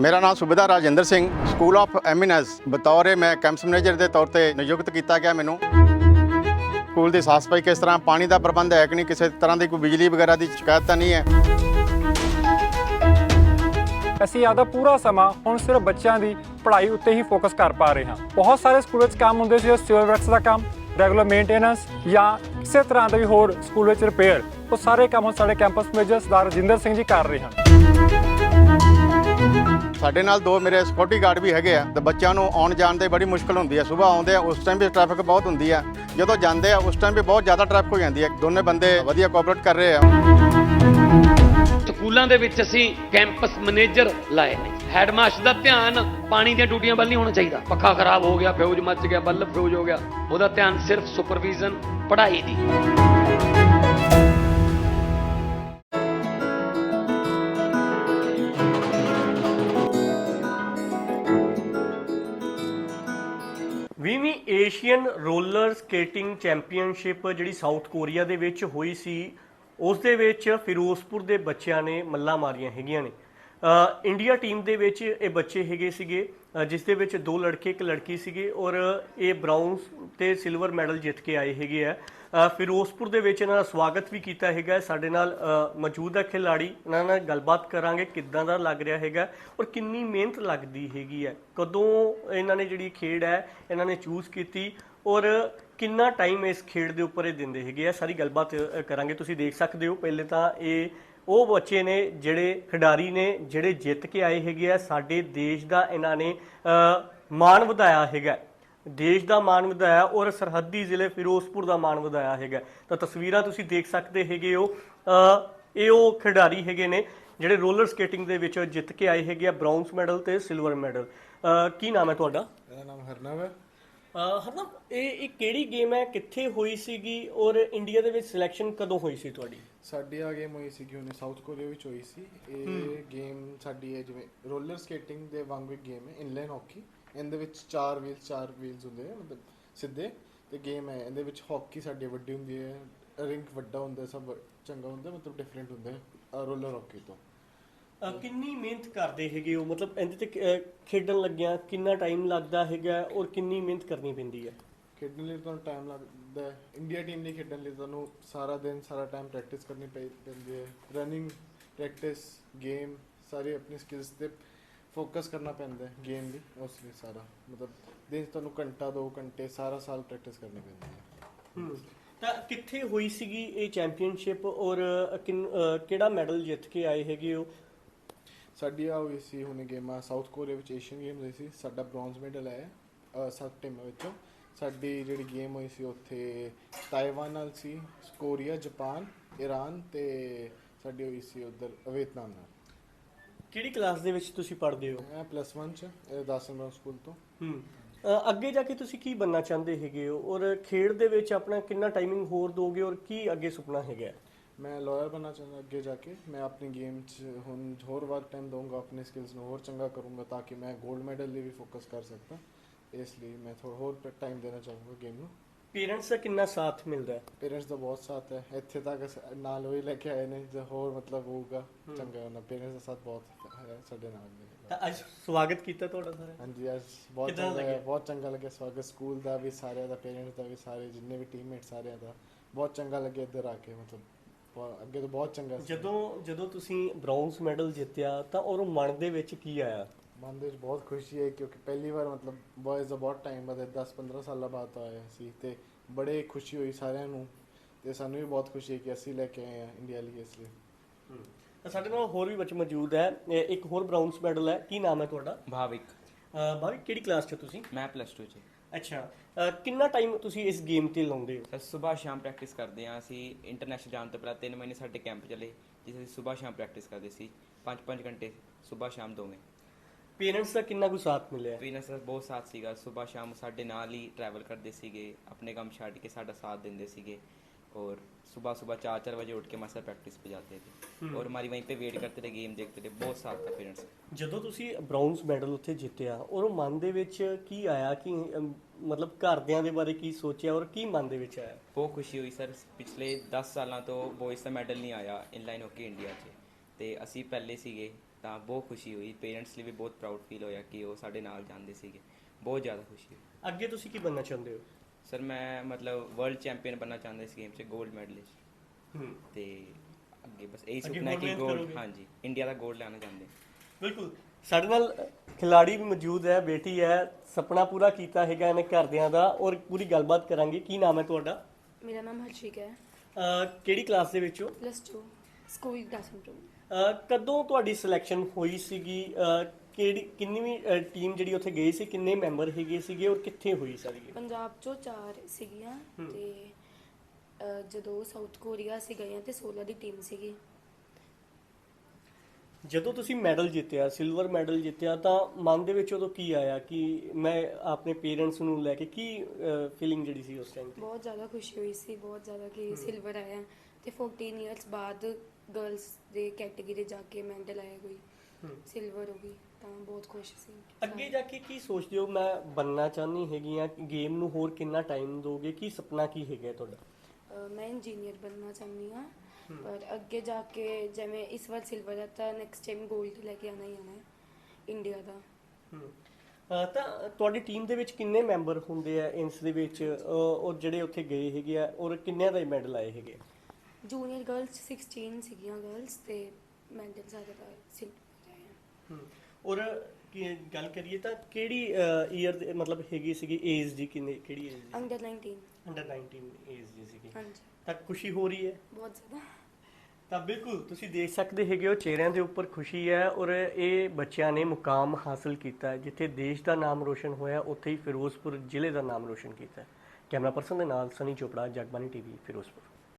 ਮੇਰਾ ਨਾਮ ਸੁਬੇਦਾਰ Rajinder Singh school of eminence ਬਤੌਰ ਮੈਂ ਕੈਂਪਸ ਮੈਨੇਜਰ ਦੇ ਤੌਰ ਤੇ ਨਿਯੁਕਤ ਕੀਤਾ ਗਿਆ ਮੈਨੂੰ। ਸਕੂਲ ਦੀ ਸਾਫ਼ ਸਫ਼ਾਈ ਕਿਸ ਤਰ੍ਹਾਂ, ਪਾਣੀ ਦਾ ਪ੍ਰਬੰਧ ਹੈ ਕਿ ਨਹੀਂ, ਕਿਸੇ ਤਰ੍ਹਾਂ ਦੀ ਕੋਈ ਬਿਜਲੀ ਵਗੈਰਾ ਦੀ ਸ਼ਿਕਾਇਤ ਤਾਂ ਨਹੀਂ ਹੈ। ਅਸੀਂ ਆਪਦਾ ਪੂਰਾ ਸਮਾਂ ਹੁਣ ਸਿਰਫ ਬੱਚਿਆਂ ਦੀ ਪੜ੍ਹਾਈ ਉੱਤੇ ਹੀ ਫੋਕਸ ਕਰ ਪਾ ਰਹੇ ਹਾਂ। ਬਹੁਤ ਸਾਰੇ ਸਕੂਲ ਵਿੱਚ ਕੰਮ ਹੁੰਦੇ ਸੀ ਸਿਵਲ ਵਰਕਸ ਦਾ ਕੰਮ ਰੈਗੂਲਰ ਮੇਨਟੇਨੈਂਸ ਜਾਂ ਕਿਸੇ ਤਰ੍ਹਾਂ ਦੇ ਵੀ ਹੋਰ ਸਕੂਲ ਵਿੱਚ ਰਿਪੇਅਰ ਉਹ ਸਾਰੇ ਕੰਮ ਹੁਣ ਸਾਡੇ ਕੈਂਪਸ ਮੈਨੇਜਰ ਸਰਦਾਰ ਰਜਿੰਦਰ ਸਿੰਘ ਜੀ ਕਰ ਰਹੇ ਹਨ। ਸਾਡੇ ਨਾਲ ਦੋ ਮੇਰੇ ਸਿਕਿਉਰਿਟੀ ਗਾਰਡ ਵੀ ਹੈਗੇ ਆ ਤੇ ਬੱਚਿਆਂ ਨੂੰ ਆਉਣ ਜਾਣ ਦੇ ਬੜੀ ਮੁਸ਼ਕਲ ਹੁੰਦੀ ਹੈ ਸਵੇਰ ਆਉਂਦੇ ਆ, ਉਸ ਟਾਈਮ ਵੀ ਟ੍ਰੈਫਿਕ ਬਹੁਤ ਹੁੰਦੀ ਹੈ ਜਦੋਂ ਜਾਂਦੇ ਆ, ਉਸ ਟਾਈਮ ਵੀ ਬਹੁਤ ਜ਼ਿਆਦਾ ਟ੍ਰੈਫਿਕ ਹੋ ਜਾਂਦੀ ਹੈ ਦੋਨੇ ਬੰਦੇ ਵਧੀਆ ਕੋਆਪਰੇਟ ਕਰ ਰਹੇ ਆ। ਸਕੂਲਾਂ ਦੇ ਵਿੱਚ ਅਸੀਂ ਕੈਂਪਸ ਮੈਨੇਜਰ ਲਾਏ ਨੇ। ਹੈਡਮਾਸਟਰ ਦਾ ਧਿਆਨ ਪਾਣੀ ਦੀਆਂ ਡਿਊਟੀਆਂ ਵੱਲ ਨਹੀਂ ਹੋਣਾ ਚਾਹੀਦਾ। ਪੱਖਾ ਖਰਾਬ ਹੋ ਗਿਆ ਫਿਊਜ਼ ਮੱਚ ਗਿਆ ਬੱਲਬ ਫਿਊਜ਼ ਹੋ ਗਿਆ। ਉਹਦਾ ਧਿਆਨ ਸਿਰਫ ਸੁਪਰਵੀਜ਼ਨ ਪੜ੍ਹਾਈ ਦੀ। ਵੀਵੀਂ ਏਸ਼ੀਅਨ ਰੋਲਰ ਸਕੇਟਿੰਗ ਚੈਂਪੀਅਨਸ਼ਿਪ ਜਿਹੜੀ ਸਾਊਥ ਕੋਰੀਆ ਦੇ ਵਿੱਚ ਹੋਈ ਸੀ, ਉਸ ਦੇ ਵਿੱਚ ਫਿਰੋਜ਼ਪੁਰ ਦੇ ਬੱਚਿਆਂ ਨੇ ਮੱਲਾਂ ਮਾਰੀਆਂ ਹੈਗੀਆਂ ਨੇ। ਇੰਡੀਆ ਟੀਮ ਦੇ ਵਿੱਚ ਇਹ ਬੱਚੇ ਹੈਗੇ ਸੀਗੇ ਜਿਸ ਦੇ ਵਿੱਚ ਦੋ ਲੜਕੇ, ਇੱਕ ਲੜਕੀ ਸੀਗੇ ਔਰ ਇਹ ਬ੍ਰਾਊਨਸ ਤੇ ਸਿਲਵਰ ਮੈਡਲ ਜਿੱਤ ਕੇ ਆਏ ਹੈਗੇ ਆ। ਫਿਰੋਜ਼ਪੁਰ ਦੇ ਵਿੱਚ ਇਹਨਾਂ ਦਾ ਸਵਾਗਤ ਵੀ ਕੀਤਾ ਹੈਗਾ। ਸਾਡੇ ਨਾਲ ਮੌਜੂਦ ਹੈ ਖਿਲਾੜੀ ਇਹਨਾਂ ਨਾਲ ਗੱਲਬਾਤ ਕਰਾਂਗੇ ਕਿੱਦਾਂ ਦਾ ਲੱਗ ਰਿਹਾ ਹੈਗਾ ਔਰ ਕਿੰਨੀ ਮਿਹਨਤ ਲੱਗਦੀ ਹੈਗੀ ਹੈ। ਕਦੋਂ ਇਹਨਾਂ ਨੇ ਜਿਹੜੀ ਖੇਡ ਹੈ, ਇਹਨਾਂ ਨੇ ਚੂਜ਼ ਕੀਤੀ ਔਰ ਕਿੰਨਾ ਟਾਈਮ ਇਸ ਖੇਡ ਦੇ ਉੱਪਰ ਇਹ ਦਿੰਦੇ ਹੈਗੇ ਆ। ਸਾਰੀ ਗੱਲਬਾਤ ਕਰਾਂਗੇ। ਤੁਸੀਂ ਦੇਖ ਸਕਦੇ ਹੋ, ਪਹਿਲੇ ਤਾਂ ਇਹ ਉਹ ਬੱਚੇ ਨੇ ਜਿਹੜੇ ਖਿਡਾਰੀ ਨੇ, ਜਿਹੜੇ ਜਿੱਤ ਕੇ ਆਏ ਹੈਗੇ ਆ। ਸਾਡੇ ਦੇਸ਼ ਦਾ ਇਹਨਾਂ ਨੇ ਮਾਣ ਵਧਾਇਆ ਹੈਗਾ। ਦੇਸ਼ ਦਾ ਮਾਣ ਵਧਾਇਆ ਔਰ ਸਰਹੱਦੀ ਜ਼ਿਲ੍ਹੇ ਫਿਰੋਜ਼ਪੁਰ ਦਾ ਮਾਣ ਵਧਾਇਆ ਹੈਗਾ। ਤਾਂ ਤਸਵੀਰਾਂ ਤੁਸੀਂ ਦੇਖ ਸਕਦੇ ਹੈਗੇ ਹੋ। ਇਹ ਉਹ ਖਿਡਾਰੀ ਹੈਗੇ ਨੇ ਜਿਹੜੇ ਰੋਲਰ ਸਕੇਟਿੰਗ ਦੇ ਵਿੱਚ ਜਿੱਤ ਕੇ ਆਏ ਹੈਗੇ ਆ ਬ੍ਰਾਊਨਜ਼ ਮੈਡਲ ਤੇ ਸਿਲਵਰ ਮੈਡਲ। ਕੀ ਨਾਮ ਹੈ ਤੁਹਾਡਾ? ਮੇਰਾ ਨਾਮ ਹਰਨਵ ਹੈ। ਹਰਨਾ ਇਹ ਇਹ ਕਿਹੜੀ ਗੇਮ ਹੈ? ਕਿੱਥੇ ਹੋਈ ਸੀਗੀ? ਔਰ ਇੰਡੀਆ ਦੇ ਵਿੱਚ ਸਿਲੈਕਸ਼ਨ ਕਦੋਂ ਹੋਈ ਸੀ ਤੁਹਾਡੀ? ਸਾਡੀ ਆ ਗੇਮ ਹੋਈ ਸੀ ਕਿ ਉਹਨੇ ਸਾਊਥ ਕੋਰੀਆ ਵਿੱਚ ਹੋਈ ਸੀ। ਇਹ ਗੇਮ ਸਾਡੀ ਹੈ ਜਿਵੇਂ ਰੋਲਰ ਸਕੇਟਿੰਗ ਦੇ ਵਾਂਗੂ ਗੇਮ ਹੈ ਇਨਲਾਈਨ ਹਾਕੀ ਇਹਦੇ ਵਿੱਚ ਚਾਰ ਵੀਲ ਚਾਰ ਵੀਲਸ ਹੁੰਦੇ ਆ ਮਤਲਬ ਸਿੱਧੇ ਤੇ ਗੇਮ ਹੈ। ਇਹਦੇ ਵਿੱਚ ਹਾਕੀ ਸਾਡੀ ਵੱਡੀ ਹੁੰਦੀ ਹੈ ਰਿੰਕ ਵੱਡਾ ਹੁੰਦਾ ਸਭ ਚੰਗਾ ਹੁੰਦਾ ਮਤਲਬ ਡਿਫਰੈਂਟ ਹੁੰਦਾ ਰੋਲਰ ਹਾਕੀ ਤੋਂ। ਕਿੰਨੀ ਮਿਹਨਤ ਕਰਦੇ ਹੈਗੇ ਹੋ ਮਤਲਬ ਇਹਦੇ ਤੇ ਖੇਡਣ ਲੱਗਿਆ ਕਿੰਨਾ ਟਾਈਮ ਲੱਗਦਾ ਹੈਗਾ ਔਰ ਕਿੰਨੀ ਮਿਹਨਤ ਕਰਨੀ ਪੈਂਦੀ ਹੈ? ਖੇਡਣ ਲਈ ਤੁਹਾਨੂੰ ਟਾਈਮ ਲੱਗਦਾ ਹੈ। ਇੰਡੀਆ ਟੀਮ ਲਈ ਖੇਡਣ ਲਈ ਤੁਹਾਨੂੰ ਸਾਰਾ ਦਿਨ ਸਾਰਾ ਟਾਈਮ ਪ੍ਰੈਕਟਿਸ ਕਰਨੀ ਪੈ- ਪੈਂਦੀ ਹੈ। ਰਨਿੰਗ ਪ੍ਰੈਕਟਿਸ ਗੇਮ ਸਾਰੇ ਆਪਣੀ ਸਕਿੱਲਸ ਤੇ ਫੋਕਸ ਕਰਨਾ ਪੈਂਦਾ ਹੈ ਗੇਮ ਲਈ ਉਸ ਲਈ ਸਾਰਾ। ਮਤਲਬ ਦਿਨ 'ਚ ਤੁਹਾਨੂੰ ਘੰਟਾ 2 ਘੰਟੇ ਸਾਰਾ ਸਾਲ ਪ੍ਰੈਕਟਿਸ ਕਰਨੀ ਪੈਂਦੀ ਹੈ। ਤਾਂ ਕਿੱਥੇ ਹੋਈ ਸੀਗੀ ਇਹ ਚੈਂਪੀਅਨਸ਼ਿਪ ਔਰ ਕਿੰਨ- ਕਿਹੜਾ ਮੈਡਲ ਜਿੱਤ ਕੇ ਆਏ ਹੈਗੇ ਹੋ? ਸਾਡੀ ਆ ਹੋਈ ਸੀ ਹੁਣੇ ਗੇਮਾਂ ਸਾਊਥ ਕੋਰੀਆ ਵਿੱਚ ਏਸ਼ੀਅਨ ਗੇਮਸ ਹੋਈ ਸੀ। ਸਾਡਾ ਬ੍ਰੌਂਜ਼ ਮੈਡਲ ਆਇਆ ਅ, ਸੱਤ ਟੀਮਾਂ ਵਿੱਚੋਂ। ਸਾਡੀ ਜਿਹੜੀ ਗੇਮ ਹੋਈ ਸੀ ਉੱਥੇ ਤਾਇਵਾਨ ਨਾਲ ਸੀ ਕੋਰੀਆ ਜਾਪਾਨ ਈਰਾਨ ਤੇ ਸਾਡੀ ਹੋਈ ਸੀ ਉਧਰ ਵੀਅਤਨਾਮ ਨਾਲ। ਕਿਹੜੀ ਕਲਾਸ ਦੇ ਵਿੱਚ ਤੁਸੀਂ ਪੜ੍ਹਦੇ ਹੋ? ਮੈਂ ਪਲੱਸ 1 ਚ ਇਹ ਦਾਸਨ ਸਕੂਲ ਤੋਂ। ਹੂੰ। ਅ, ਅੱਗੇ ਜਾ ਕੇ ਤੁਸੀਂ ਕੀ ਬੰਨਾ ਚਾਹੁੰਦੇ ਹੈਗੇ ਹੋ? ਔਰ ਖੇਡ ਦੇ ਵਿੱਚ ਆਪਣਾ ਕਿੰਨਾ ਟਾਈਮਿੰਗ ਹੋਰ ਦੋਗੇ ਔਰ ਕੀ ਅੱਗੇ ਸੁਪਨਾ ਹੈਗਾ? ਮੈਂ ਲਾਇਰ ਬਣਨਾ ਚਾਹੁੰਦਾ ਅੱਗੇ ਜਾ ਕੇ। ਮੈਂ ਆਪਣੀ ਗੇਮ 'ਚ ਹੁਣ ਹੋਰ ਵਾਰ ਟਾਈਮ ਦਊਂਗਾ ਆਪਣੇ ਸਕਿੱਲਸ ਨੂੰ ਹੋਰ ਚੰਗਾ ਕਰੂੰਗਾ ਤਾਂ ਕਿ ਮੈਂ 골ਡ ਮੈਡਲ ਲਈ ਵੀ ਫੋਕਸ ਕਰ ਸਕਦਾ। ਇਸ ਲਈ ਮੈਂ ਥੋੜਾ ਹੋਰ ਟਾਈਮ ਦੇਣਾ ਚਾਹੂੰਗਾ ਗੇਮ ਨੂੰ। ਪੇਰੈਂਟਸ ਦਾ ਕਿੰਨਾ ਸਾਥ ਮਿਲਦਾ ਹੈ? ਪੇਰੈਂਟਸ ਦਾ ਬਹੁਤ ਸਾਥ ਹੈ। ਇੱਥੇ ਤੱਕ ਸ- ਨਾਲ ਉਹ ਹੀ ਲੈ ਕੇ ਆਏ ਨੇ ਜੇ ਹੋਰ ਮਤਲਬ ਹੋਊਗਾ ਚੰਗਾ ਉਹਨਾਂ ਪੇਰੈਂਟਸ ਦਾ ਸਾਥ ਬਹੁਤ ਹੈ ਸਾਡੇ ਨਾਲ ਦੇ ਤਾਂ ਅੱਜ ਸਵਾਗਤ ਕੀਤਾ ਤੁਹਾਡਾ ਸਾਰਾ ਹਾਂਜੀ ਅੱਜ ਬਹੁਤ ਕਿੱਦਾਂ ਚੰਗਾ ਲੱਗਿਆ? ਬਹੁਤ ਚੰਗਾ ਲੱਗਿਆ ਸਵਾਗਤ। ਸਕੂਲ ਦਾ ਵੀ ਸਾਰਿਆਂ ਦਾ ਪੇਰੈਂਟਸ ਦਾ ਵੀ ਸਾਰੇ ਜਿੰਨੇ ਵੀ ਟੀਮਮੇਟ ਸਾਰਿਆਂ ਦਾ ਬਹੁਤ ਚੰਗਾ ਲੱਗਿਆ ਇੱਧਰ ਆ ਕੇ ਮਤਲਬ ਬਹੁਤ- ਅੱਗੇ ਤੋਂ ਬਹੁਤ ਚੰਗਾ ਸੀ। ਜਦੋਂ ਜਦੋਂ ਤੁਸੀਂ ਬ੍ਰਾਊਨਜ਼ ਮੈਡਲ ਜਿੱਤਿਆ ਤਾਂ ਔਰ ਮਨ ਦੇ ਵਿੱਚ ਕੀ ਆਇਆ? ਮਨ ਦੇ ਵਿੱਚ ਬਹੁਤ ਖੁਸ਼ੀ ਹੈ ਕਿਉਂਕਿ ਪਹਿਲੀ ਵਾਰ ਮਤਲਬ ਬॉयਜ਼ ਦਾ ਬਹੁਤ ਟਾਈਮ ਬਾਅਦ 10 15 ਸਾਲਾਂ ਬਾਅਦ ਆਇਆ ਸੀ ਤੇ ਬੜੇ ਖੁਸ਼ੀ ਹੋਈ ਸਾਰਿਆਂ ਨੂੰ ਤੇ ਸਾਨੂੰ ਵੀ ਬਹੁਤ ਖੁਸ਼ੀ ਹੈ ਕਿ ਅਸੀਂ ਲੈ ਕੇ ਆਏ ਹਾਂ ਇੰਡੀਆ ਲਈ ਇਸ ਲਈ। ਤਾਂ ਸਾਡੇ ਨਾਲ ਹੋਰ ਵੀ ਬੱਚੇ ਮੌਜੂਦ ਹੈ। ਇਹ ਇੱਕ ਹੋਰ ਬ੍ਰਾਊਨਜ਼ ਮੈਡਲ ਹੈ। ਕੀ ਨਾਮ ਹੈ ਤੁਹਾਡਾ? ਭਾਵਿਕ। ਭਾਵੇਂ ਕਿਹੜੀ ਕਲਾਸ 'ਚ ਹੋ ਤੁਸੀਂ? ਮੈਂ ਪਲੱਸ 2 ਚ। ਅੱਛਾ। ਕਿੰਨਾ ਟਾਈਮ ਤੁਸੀਂ ਇਸ ਗੇਮ ਤੇ ਲਾਉਂਦੇ ਹੋ? ਸਰ ਸਵੇਰ ਸ਼ਾਮ ਪ੍ਰੈਕਟਿਸ ਕਰਦੇ ਹਾਂ ਅਸੀਂ। ਇੰਟਰਨੈਸ਼ਨਲ ਜਾਣ ਤੋਂ ਪਹਿਲਾਂ 3 ਮਹੀਨੇ ਸਾਡੇ ਕੈਂਪ ਚੱਲੇ ਜਿਸ ਅਸੀਂ ਸਵੇਰ ਸ਼ਾਮ ਪ੍ਰੈਕਟਿਸ ਕਰਦੇ ਸੀ। 5-5 ਘੰਟੇ ਸਵੇਰ ਸ਼ਾਮ ਦੋਵੇਂ। ਪੇਰੈਂਟਸ ਦਾ ਕਿੰਨਾ ਕੁ ਸਾਥ ਮਿਲਿਆ? ਪੇਰੈਂਟਸ ਦਾ ਬਹੁਤ ਸਾਥ ਸੀਗਾ। ਸਵੇਰ ਸ਼ਾਮ ਸਾਡੇ ਨਾਲ ਹੀ ਟਰੈਵਲ ਕਰਦੇ ਸੀਗੇ ਆਪਣੇ ਕੰਮ ਛੱਡ ਕੇ ਸਾਡਾ ਸਾਥ ਦਿੰਦੇ ਸੀਗੇ। ਔਰ सुबह सुबह चार चार ਵਜੇ ਉੱਠ ਕੇ हमारे ਪ੍ਰੈਕਟਿਸ प्रैक्टिस पे जाते थे और हमारी वहीं पे वेट करते थे गेम देखते थे बहुत साथ था ਜਦੋਂ ਤੁਸੀਂ ਬ੍ਰਾਊਨਸ ਮੈਡਲ ਉੱਥੇ ਜਿੱਤਿਆ ਔਰ ਉਹ ਮਨ ਦੇ ਵਿੱਚ ਕੀ ਆਇਆ? ਕਿ ਮਤਲਬ ਘਰਦਿਆਂ ਦੇ ਬਾਰੇ ਕੀ ਸੋਚਿਆ ਔਰ ਕੀ ਮਨ ਦੇ ਵਿੱਚ ਆਇਆ? ਬਹੁਤ ਖੁਸ਼ੀ ਹੋਈ ਸਰ। ਪਿਛਲੇ 10 ਸਾਲਾਂ ਤੋਂ ਬॉयਜ਼ ਦਾ ਮੈਡਲ ਨਹੀਂ ਆਇਆ ਇਨਲਾਈਨ ਹਾਕੀ ਇੰਡੀਆ 'ਚ। ਤੇ ਅਸੀਂ ਪਹਿਲੇ ਸੀਗੇ। ਤਾਂ ਬਹੁਤ ਖੁਸ਼ੀ ਹੋਈ। ਪੇਰੈਂਟਸ ਲਈ ਵੀ ਬਹੁਤ ਪ੍ਰਾਊਡ ਫੀਲ ਹੋਇਆ ਕਿ ਉਹ ਸਾਡੇ ਨਾਲ ਜਾਂਦੇ ਸੀਗੇ। ਬਹੁਤ ਜ਼ਿਆਦਾ ਖੁਸ਼ੀ ਹੋਈ। ਅੱਗੇ ਤੁਸੀਂ ਕੀ ਬਣਨਾ ਚਾਹੁੰਦੇ ਹੋ? ਸਰ ਮੈਂ ਮਤਲਬ ਵਰਲਡ ਚੈਂਪੀਅਨ ਬਣਨਾ ਚਾਹੁੰਦਾ ਇਸ ਗੇਮ 'ਚ 골ਡ ਮੈਡਲਿਸਟ ਹੂੰ। ਤੇ ਅੱਗੇ ਬਸ ਇਹੀ ਸੁਪਨਾ ਹੈ ਕਿ medal ਹਾਂਜੀ ਇੰਡੀਆ ਦਾ 골ਡ ਲੈਣਾ ਚਾਹੁੰਦੇ ਬਿਲਕੁਲ। ਸਾਡੇ ਨਾਲ ਖਿਲਾੜੀ ਵੀ ਮੌਜੂਦ ਹੈ ਬੇਟੀ ਹੈ ਸੁਪਨਾ ਪੂਰਾ ਕੀਤਾ ਹੈਗਾ ਇਹਨੇ ਘਰਦਿਆਂ ਦਾ ਔਰ ਪੂਰੀ ਗੱਲਬਾਤ ਕਰਾਂਗੇ। ਕੀ ਨਾਮ ਹੈ ਤੁਹਾਡਾ? ਮੇਰਾ ਨਾਮ ਹਰਸ਼ੀਕ ਹੈ। ਕਿਹੜੀ ਕਲਾਸ ਦੇ ਵਿੱਚ ਪਲੱਸ 2 ਸਕੂਲ ਕਲਾਸਰੂਮ ਕਦੋਂ ਤੁਹਾਡੀ ਸਿਲੈਕਸ਼ਨ ਹੋਈ ਸੀਗੀ? ਕਿਹੜੀ ਕਿੰਨੀ ਟੀਮ ਜਿਹੜੀ ਉੱਥੇ ਗਈ ਸੀ ਕਿੰਨੇ ਮੈਂਬਰ ਹੈਗੇ ਸੀਗੇ ਔਰ ਕਿੱਥੇ ਹੋਈ ਸਾਰੀ ਇਹ? ਪੰਜਾਬ ਚੋਂ ਚਾਰ ਸੀਗੀਆਂ ਤੇ ਜਦੋਂ ਸਾਊਥ ਕੋਰੀਆ ਸੀ ਗਈਆਂ ਤੇ 16 ਦੀ ਟੀਮ ਸੀਗੀ। ਜਦੋਂ ਤੁਸੀਂ ਮੈਡਲ ਜਿੱਤਿਆ ਸਿਲਵਰ ਮੈਡਲ ਜਿੱਤਿਆ ਤਾਂ ਮਨ ਦੇ ਵਿੱਚ ਉਦੋਂ ਕੀ ਆਇਆ ਕਿ ਮੈਂ ਆਪਣੇ ਪੇਰੈਂਟਸ ਨੂੰ ਲੈ ਕੇ ਕੀ ਫੀਲਿੰਗ ਜਿਹੜੀ ਸੀ ਉਸ ਟਾਈਮ ਤੇ? ਬਹੁਤ ਜ਼ਿਆਦਾ ਖੁਸ਼ੀ ਹੋਈ ਸੀ ਬਹੁਤ ਜ਼ਿਆਦਾ ਕਿ ਸਿਲਵਰ ਆਇਆ ਤੇ 14 ਇਅਰਸ ਬਾਅਦ ਗਰਲਸ ਦੇ ਕੈਟਾਗਰੀ ਜਾ ਕੇ ਮੈਡਲ ਆਇਆ ਕੋਈ ਸਿਲਵਰ ਹੋ ਗਈ ਤਾਂ ਬਹੁਤ ਖੁਸ਼ ਸੀ। ਅੱਗੇ ਜਾ ਕੇ ਕੀ ਸੋਚਦੇ ਹੋ? ਮੈਂ ਬੰਨਣਾ ਚਾਹੁੰਦੀ ਹੈਗੀ ਆ ਗੇਮ ਨੂੰ ਹੋਰ ਕਿੰਨਾ ਟਾਈਮ ਦੋਗੇ? ਕੀ ਸੁਪਨਾ ਕੀ ਹੈਗਾ ਤੁਹਾਡਾ? ਮੈਂ ਇੰਜੀਨੀਅਰ ਬਣਨਾ ਚਾਹੁੰਦੀ ਹਾਂ ਪਰ ਅੱਗੇ ਜਾ ਕੇ ਜਿਵੇਂ ਇਸ ਵਾਰ ਸਿਲਵਰ ਤਾਂ ਨੈਕਸਟ ਟਾਈਮ 골ਡ ਲੈ ਕੇ ਆਣਾ ਹੀ ਆਣਾ ਹੈ ਇੰਡੀਆ ਦਾ। ਤਾਂ ਤੁਹਾਡੀ ਟੀਮ ਦੇ ਵਿੱਚ ਕਿੰਨੇ ਮੈਂਬਰ ਹੁੰਦੇ ਆ? ਇੰਸ ਦੇ ਵਿੱਚ ਔਰ ਜਿਹੜੇ ਉੱਥੇ ਗਏ ਹੈਗੇ ਆ ਔਰ ਕਿੰਨਿਆਂ ਦਾ ਮੈਡਲ ਆਏ ਹੈਗੇ ਆ? ਜੂਨੀਅਰ ਗਰਲਸ 16 ਸੀਗੀਆਂ ਗਰਲਸ ਤੇ ਮੈਡਲ ਜ਼ਿਆਦਾ ਦਾ ਆਇਆ ਔਰ ਕੀ ਗੱਲ ਕਰੀਏ ਤਾਂ ਕਿਹੜੀ ਈਅਰ ਮਤਲਬ ਹੈਗੀ ਸੀਗੀ ਏਜ ਦੀ ਕਿੰਨੇ ਕਿਹੜੀ ਏਜ ਦੀ ਅੰਡਰ 19 ਅੰਡਰ 19 ਏਜ ਦੀ ਸੀਗੀ। ਹਾਂਜੀ। ਤਾਂ ਖੁਸ਼ੀ ਹੋ ਰਹੀ ਹੈ? ਬਹੁਤ ਜ਼ਿਆਦਾ। ਤਾਂ ਬਿਲਕੁਲ ਤੁਸੀਂ ਦੇਖ ਸਕਦੇ ਹੈਗੇ ਹੋ ਚਿਹਰਿਆਂ ਦੇ ਉੱਪਰ ਖੁਸ਼ੀ ਹੈ ਔਰ ਇਹ ਬੱਚਿਆਂ ਨੇ ਮੁਕਾਮ ਹਾਸਲ ਕੀਤਾ ਜਿੱਥੇ ਦੇਸ਼ ਦਾ ਨਾਮ ਰੋਸ਼ਨ ਹੋਇਆ ਉੱਥੇ ਹੀ ਫਿਰੋਜ਼ਪੁਰ ਜ਼ਿਲ੍ਹੇ ਦਾ ਨਾਮ ਰੋਸ਼ਨ ਕੀਤਾ ਕੈਮਰਾ ਪਰਸਨ ਦੇ ਨਾਲ ਸਨੀ ਚੋਪੜਾ ਜਗਬਾਨੀ ਟੀਵੀ ਫਿਰੋਜ਼ਪੁਰ।